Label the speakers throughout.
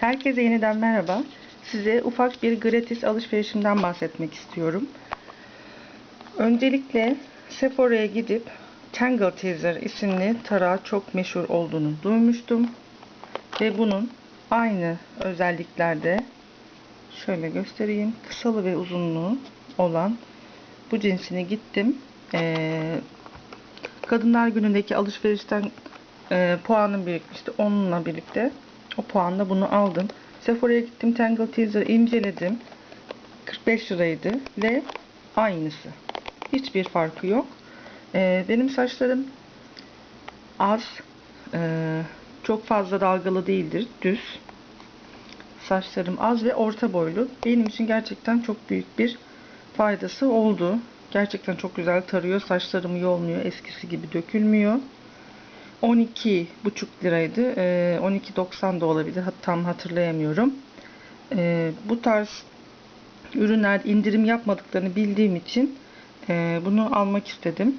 Speaker 1: Herkese yeniden merhaba. Size ufak bir gratis alışverişimden bahsetmek istiyorum. Öncelikle Sephora'ya gidip Tangle Teaser isimli tarağı çok meşhur olduğunu duymuştum. Ve bunun aynı özelliklerde şöyle göstereyim. Kısalı ve uzunluğu olan bu cinsini gittim. Ee, Kadınlar günündeki alışverişten e, puanım birikmişti. Onunla birlikte o puanla bunu aldım. Sephora'ya gittim. Tangle Teaser inceledim. 45 liraydı ve aynısı. Hiçbir farkı yok. E, benim saçlarım az. E, çok fazla dalgalı değildir. Düz. Saçlarım az ve orta boylu. Benim için gerçekten çok büyük bir faydası oldu. Gerçekten çok güzel tarıyor. Saçlarım yolmuyor. Eskisi gibi dökülmüyor. 12,5 liraydı. Ee, 12.90 da olabilir. Tam hatırlayamıyorum. Ee, bu tarz ürünler indirim yapmadıklarını bildiğim için e, bunu almak istedim.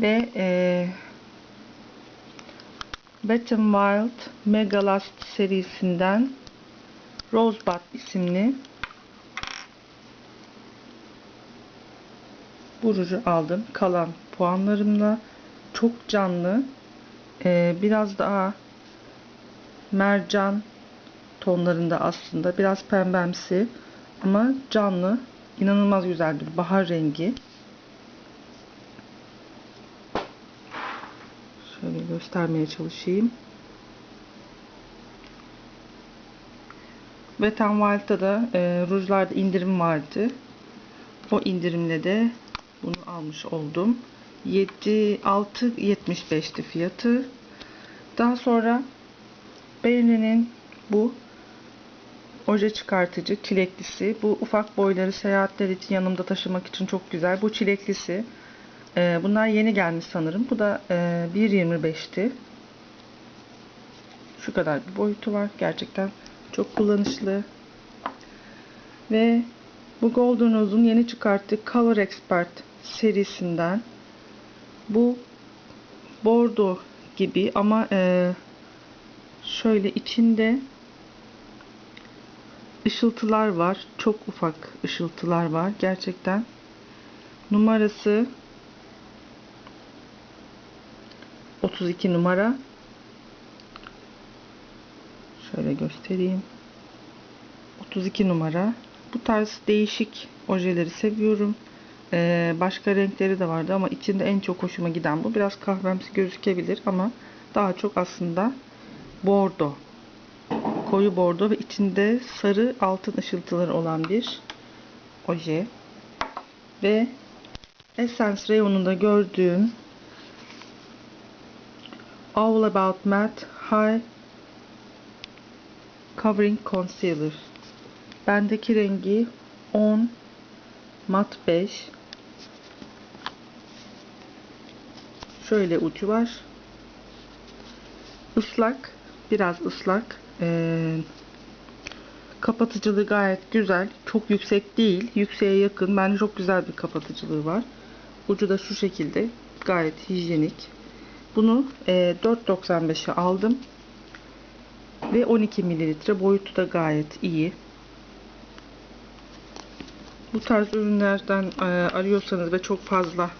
Speaker 1: Ve e, Wet Wild Mega Last serisinden Rosebud isimli bu ruju aldım. Kalan puanlarımla çok canlı. Ee, biraz daha mercan tonlarında aslında. Biraz pembemsi ama canlı. inanılmaz güzel bir bahar rengi. Şöyle göstermeye çalışayım. Wet n Wild'da da e, rujlarda indirim vardı. O indirimle de bunu almış oldum. 7 6.75'ti fiyatı. Daha sonra Beğeni'nin bu oje çıkartıcı çileklisi. Bu ufak boyları seyahatler için yanımda taşımak için çok güzel. Bu çileklisi. Ee, bunlar yeni gelmiş sanırım. Bu da e, 1.25'ti. Şu kadar bir boyutu var. Gerçekten çok kullanışlı. Ve bu Golden Rose'un yeni çıkarttığı Color Expert serisinden bu bordo gibi ama e, şöyle içinde ışıltılar var. Çok ufak ışıltılar var. Gerçekten numarası 32 numara şöyle göstereyim 32 numara bu tarz değişik ojeleri seviyorum ee, başka renkleri de vardı ama içinde en çok hoşuma giden bu. Biraz kahvemsi gözükebilir ama daha çok aslında bordo. Koyu bordo ve içinde sarı altın ışıltıları olan bir oje. Ve Essence reyonunda gördüğüm All About Matte High Covering Concealer. Bendeki rengi 10 mat 5 şöyle ucu var. Islak biraz ıslak. Ee, kapatıcılığı gayet güzel. Çok yüksek değil yükseğe yakın. Bence çok güzel bir kapatıcılığı var. Ucu da şu şekilde gayet hijyenik. Bunu e, 4.95'e aldım. Ve 12 mililitre boyutu da gayet iyi. Bu tarz ürünlerden e, arıyorsanız ve çok fazla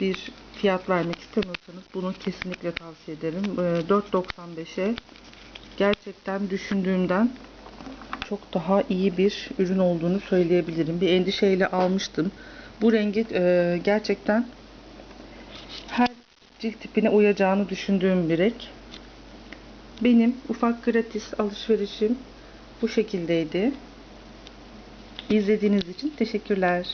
Speaker 1: bir fiyat vermek istemiyorsanız bunu kesinlikle tavsiye ederim. E, 4.95'e gerçekten düşündüğümden çok daha iyi bir ürün olduğunu söyleyebilirim. Bir endişeyle almıştım. Bu rengi e, gerçekten her cilt tipine uyacağını düşündüğüm bir renk. Benim ufak gratis alışverişim bu şekildeydi. İzlediğiniz için teşekkürler.